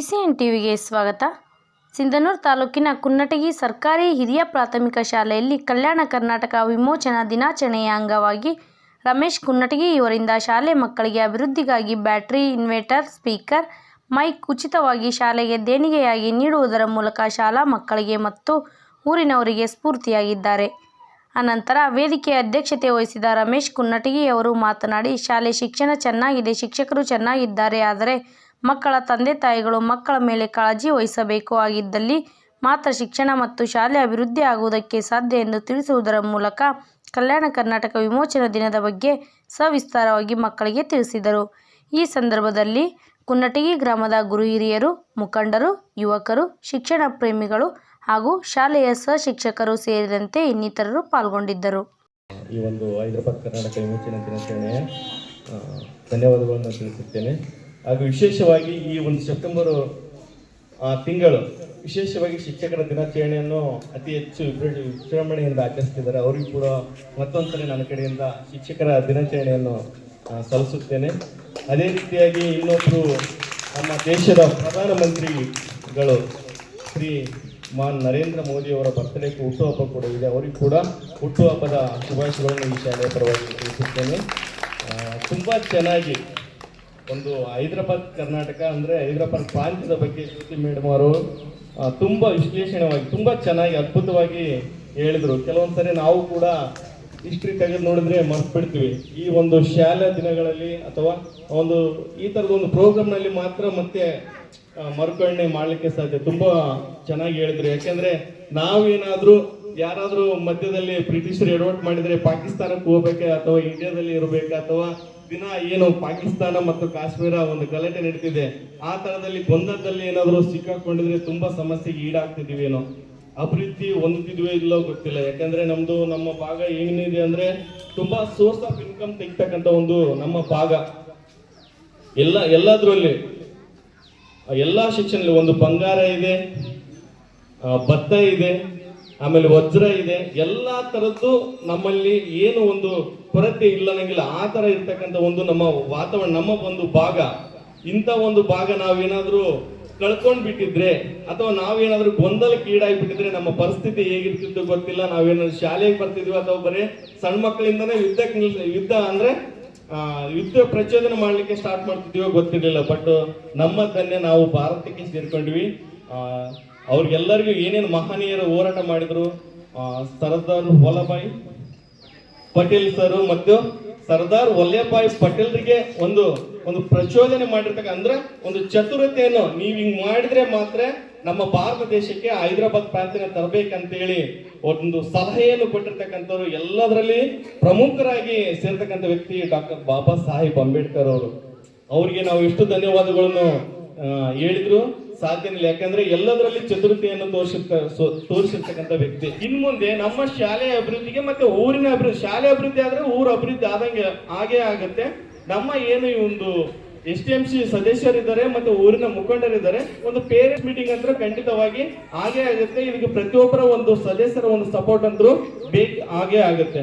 B C N ಟಿವಿಗೆ ಸ್ವಾಗತ. ಸಿಂಧನೂರು ತಾಲೂಕಿನ ಕುನ್ನಟಗಿ ಸರ್ಕಾರಿ ಹಿರಿಯ ಪ್ರಾಥಮಿಕ ಶಾಲೆಯಲ್ಲಿ ಕಲ್ಯಾಣ ಕರ್ನಾಟಕ ವಿಮೋಚನಾ ದಿನಾಚರಣೆಯ ಅಂಗವಾಗಿ ರಮೇಶ್ ಕುನ್ನಟಗಿ ಇವರಿಂದ ಶಾಲೆ ಮಕ್ಕಳಿಗೆ ಅಭಿವೃದ್ಧಿಗಾಗಿ ಬ್ಯಾಟರಿ, ಇನ್ವರ್ಟರ್, ಸ್ಪೀಕರ್, ಮೈಕ್ ಉಚಿತವಾಗಿ ಶಾಲೆಗೆ ದೇಣಿಗೆಯಾಗಿ ನೀಡುವುದರ ಮೂಲಕ ಶಾಲಾ ಮಕ್ಕಳಿಗೆ ಮತ್ತು ಊರಿನವರಿಗೆ ಸ್ಫೂರ್ತಿಯಾಗಿದ್ದಾರೆ. ಅನಂತರ ವೇದಿಕೆಯ ಅಧ್ಯಕ್ಷತೆ ವಹಿಸಿದ ರಮೇಶ್ ಕುನ್ನಟಗಿ ಅವರು ಮಾತನಾಡಿ, ಶಾಲೆ ಶಿಕ್ಷಣ ಚೆನ್ನಾಗಿದೆ, ಶಿಕ್ಷಕರು ಚೆನ್ನಾಗಿದ್ದಾರೆ, ಆದರೆ ಮಕ್ಕಳ ತಂದೆ ತಾಯಿಗಳು ಮಕ್ಕಳ ಮೇಲೆ ಕಾಳಜಿ ವಹಿಸಬೇಕು. ಆಗಿದ್ದಲ್ಲಿ ಮಾತ್ರ ಶಿಕ್ಷಣ ಮತ್ತು ಶಾಲೆ ಅಭಿವೃದ್ಧಿ ಆಗುವುದಕ್ಕೆ ಸಾಧ್ಯ ಎಂದು ತಿಳಿಸುವುದರ ಮೂಲಕ ಕಲ್ಯಾಣ ಕರ್ನಾಟಕ ವಿಮೋಚನಾ ದಿನದ ಬಗ್ಗೆ ಸವಿಸ್ತಾರವಾಗಿ ಮಕ್ಕಳಿಗೆ ತಿಳಿಸಿದರು. ಈ ಸಂದರ್ಭದಲ್ಲಿ ಕುನ್ನಟಗಿ ಗ್ರಾಮದ ಗುರು ಹಿರಿಯರು, ಮುಖಂಡರು, ಯುವಕರು, ಶಿಕ್ಷಣ ಪ್ರೇಮಿಗಳು ಹಾಗೂ ಶಾಲೆಯ ಸಹಶಿಕ್ಷಕರು ಸೇರಿದಂತೆ ಇನ್ನಿತರರು ಪಾಲ್ಗೊಂಡಿದ್ದರು. ಈ ಒಂದು ಹೈದರಾಬಾದ್ ಕರ್ನಾಟಕ ವಿಮೋಚನಾ ದಿನಾಚರಣೆಯ ಧನ್ಯವಾದಗಳನ್ನು ತಿಳಿಸುತ್ತೇನೆ. ಹಾಗೂ ವಿಶೇಷವಾಗಿ ಈ ಒಂದು ಸೆಪ್ಟೆಂಬರ್ ತಿಂಗಳು ವಿಶೇಷವಾಗಿ ಶಿಕ್ಷಕರ ದಿನಾಚರಣೆಯನ್ನು ಅತಿ ಹೆಚ್ಚು ವಿಜೃ- ವಿಜೃಂಭಣೆಯಿಂದ ಆಚರಿಸ್ತಿದ್ದಾರೆ ಅವರಿಗೂ ಕೂಡ ಮತ್ತೊಂದ್ಸಲ ನನ್ನ ಕಡೆಯಿಂದ ಶಿಕ್ಷಕರ ದಿನಾಚರಣೆಯನ್ನು ಸಲ್ಲಿಸುತ್ತೇನೆ. ಅದೇ ರೀತಿಯಾಗಿ ಇನ್ನೊಬ್ಬರು ನಮ್ಮ ದೇಶದ ಪ್ರಧಾನಮಂತ್ರಿಗಳು ಶ್ರೀ ಮಾನ್ ನರೇಂದ್ರ ಮೋದಿಯವರ ಬರ್ತ್ಡೇ ಹುಟ್ಟುಹಬ್ಬ ಕೂಡ ಇದೆ. ಅವರಿಗೂ ಕೂಡ ಹುಟ್ಟುಹಬ್ಬದ ಶುಭಾಶಯಗಳನ್ನು ಈ ಶಾಲೆಯ ಪರವಾಗಿ ತಿಳಿಸುತ್ತೇನೆ. ತುಂಬಾ ಚೆನ್ನಾಗಿ ಒಂದು ಹೈದರಾಬಾದ್ ಕರ್ನಾಟಕ ಅಂದ್ರೆ ಹೈದರಾಬಾದ್ ಪ್ರಾಂತ್ಯದ ಬಗ್ಗೆ ಜ್ಯೋತಿ ಮೇಡಮ್ ಅವರು ತುಂಬ ವಿಶ್ಲೇಷಣವಾಗಿ, ತುಂಬಾ ಚೆನ್ನಾಗಿ, ಅದ್ಭುತವಾಗಿ ಹೇಳಿದ್ರು. ಕೆಲವೊಂದ್ಸರಿ ನಾವು ಕೂಡ ಹಿಸ್ಟ್ರಿ ತೆಗೆದು ನೋಡಿದ್ರೆ ಮರ್ತು ಬಿಡ್ತೀವಿ. ಈ ಒಂದು ಶಾಲಾ ದಿನಗಳಲ್ಲಿ ಅಥವಾ ಒಂದು ಈ ತರದ ಒಂದು ಪ್ರೋಗ್ರಾಮ್ನಲ್ಲಿ ಮಾತ್ರ ಮತ್ತೆ ಮರುಕರಣೆ ಮಾಡ್ಲಿಕ್ಕೆ ಸಾಧ್ಯ. ತುಂಬಾ ಚೆನ್ನಾಗಿ ಹೇಳಿದ್ರು. ಯಾಕೆಂದ್ರೆ ನಾವೇನಾದರೂ ಯಾರಾದರೂ ಮಧ್ಯದಲ್ಲಿ ಬ್ರಿಟಿಷರು ಎಡವಟ್ ಮಾಡಿದ್ರೆ ಪಾಕಿಸ್ತಾನಕ್ಕೆ ಹೋಗ್ಬೇಕಾ ಅಥವಾ ಇಂಡಿಯಾದಲ್ಲಿ ಇರಬೇಕಾ ಅಥವಾ ದಿನ ಏನು ಪಾಕಿಸ್ತಾನ ಮತ್ತು ಕಾಶ್ಮೀರ ಒಂದು ಗಲಾಟೆ ನಡೀತಿದೆ, ಆ ತರದಲ್ಲಿ ಗೊಂದಲದಲ್ಲಿ ಏನಾದರೂ ಸಿಕ್ಕಾಕೊಂಡಿದ್ರೆ ತುಂಬಾ ಸಮಸ್ಯೆಗೆ ಈಡಾಗ್ತಿದೀವಿ ಏನೋ. ಅಭಿವೃದ್ಧಿ ಹೊಂದುತ್ತಿದ್ವೋ ಇಲ್ಲೋ ಗೊತ್ತಿಲ್ಲ, ಯಾಕಂದ್ರೆ ನಮ್ದು ನಮ್ಮ ಭಾಗ ಏನಿದೆ ಅಂದ್ರೆ ತುಂಬಾ ಸೋರ್ಸ್ ಆಫ್ ಇನ್ಕಮ್ ತೆಗಿತಕ್ಕಂತ ಒಂದು ನಮ್ಮ ಭಾಗ. ಎಲ್ಲ, ಎಲ್ಲದರಲ್ಲಿ, ಎಲ್ಲಾ ಶಿಕ್ಷಣ ಒಂದು ಬಂಗಾರ ಇದೆ ಭತ್ತ ಇದೆ ಆಮೇಲೆ ವಜ್ರ ಇದೆ ಎಲ್ಲಾ ತರದ್ದು ನಮ್ಮಲ್ಲಿ ಏನು ಒಂದು ಕೊರತೆ ಇಲ್ಲನಂಗಿಲ್ಲ. ಆ ತರ ಇರ್ತಕ್ಕಂಥ ಒಂದು ನಮ್ಮ ವಾತಾವರಣ ನಮ್ಮ ಒಂದು ಭಾಗ. ಇಂಥ ಒಂದು ಭಾಗ ನಾವೇನಾದ್ರೂ ಕಳ್ಕೊಂಡ್ ಬಿಟ್ಟಿದ್ರೆ ಅಥವಾ ನಾವೇನಾದ್ರೂ ಗೊಂದಲಕ್ಕೆ ಈಡಾಗ್ಬಿಟ್ಟಿದ್ರೆ ನಮ್ಮ ಪರಿಸ್ಥಿತಿ ಹೇಗಿರ್ತಿತ್ತು ಗೊತ್ತಿಲ್ಲ. ನಾವೇನಾದ್ರು ಶಾಲೆಗೆ ಬರ್ತಿದ್ವಿ ಅಥವಾ ಬರೀ ಸಣ್ಣ ಮಕ್ಕಳಿಂದನೇ ಯುದ್ಧಕ್ಕೆ ಯುದ್ಧ ಅಂದ್ರೆ ಯುದ್ಧ ಪ್ರಚೋದನೆ ಮಾಡ್ಲಿಕ್ಕೆ ಸ್ಟಾರ್ಟ್ ಮಾಡ್ತಿದ್ವಿ ಗೊತ್ತಿರಲಿಲ್ಲ. ಬಟ್ ನಮ್ಮ ನಾವು ಭಾರತಕ್ಕೆ ಸೇರ್ಕೊಂಡ್ವಿ. ಆ, ಅವ್ರಿಗೆಲ್ಲರಿಗೂ ಏನೇನು ಮಹನೀಯರು ಹೋರಾಟ ಮಾಡಿದ್ರು ಸರ್ದಾರ್ ವಲ್ಲಭಾಯಿ ಪಟೇಲ್ ಸರ್ ಮತ್ತು ಸರ್ದಾರ್ ವಲ್ಲಭಾಯಿ ಪಟೇಲ್ರಿಗೆ ಒಂದು ಒಂದು ಪ್ರಚೋದನೆ ಮಾಡಿರ್ತಕ್ಕ, ಅಂದ್ರೆ ಒಂದು ಚತುರತೆಯನ್ನು ನೀವ್ ಹಿಂಗ್ ಮಾಡಿದ್ರೆ ಮಾತ್ರ ನಮ್ಮ ಭಾರತ ದೇಶಕ್ಕೆ ಹೈದರಾಬಾದ್ ಪ್ರಾಂತ್ಯನ ತರಬೇಕಂತೇಳಿ ಒಂದು ಸಲಹೆಯನ್ನು ಕೊಟ್ಟಿರ್ತಕ್ಕಂಥವ್ರು ಎಲ್ಲದರಲ್ಲಿ ಪ್ರಮುಖರಾಗಿ ಸೇರ್ತಕ್ಕಂಥ ವ್ಯಕ್ತಿ ಡಾಕ್ಟರ್ ಬಾಬಾ ಸಾಹೇಬ್ ಅಂಬೇಡ್ಕರ್ ಅವರು. ಅವ್ರಿಗೆ ನಾವು ಎಷ್ಟು ಧನ್ಯವಾದಗಳನ್ನು ಹೇಳಿದ್ರು. ಸಾಧ್ಯನಿಲ್ಲ. ಯಾಕಂದ್ರೆ ಎಲ್ಲದರಲ್ಲಿ ಚತುರತೆಯನ್ನು ತೋರಿಸಿರ್ತ ತೋರಿಸಿರ್ತಕ್ಕಂಥ ವ್ಯಕ್ತಿ. ಇನ್ ಮುಂದೆ ನಮ್ಮ ಶಾಲೆಯ ಅಭಿವೃದ್ಧಿಗೆ ಮತ್ತೆ ಊರಿನ ಅಭಿವೃದ್ಧಿ, ಶಾಲೆ ಅಭಿವೃದ್ಧಿ ಆದ್ರೆ ಊರ ಅಭಿವೃದ್ಧಿ ಆದಂಗೆ ಹಾಗೇ ಆಗುತ್ತೆ. ನಮ್ಮ ಏನು ಈ ಒಂದು ಎಸ್ ಟಿ ಎಂ ಸಿ ಸದಸ್ಯರಿದ್ದಾರೆ ಮತ್ತೆ ಊರಿನ ಮುಖಂಡರಿದ್ದಾರೆ, ಒಂದು ಪೇರೆಂಟ್ಸ್ ಮೀಟಿಂಗ್ ಅಂತ ಖಂಡಿತವಾಗಿ ಹಾಗೆ ಆಗುತ್ತೆ. ಇದಕ್ಕೆ ಪ್ರತಿಯೊಬ್ಬರ ಒಂದು ಸದಸ್ಯರ ಒಂದು ಸಪೋರ್ಟ್ ಅಂತೂ ಬೇಕು ಹಾಗೆ ಆಗುತ್ತೆ.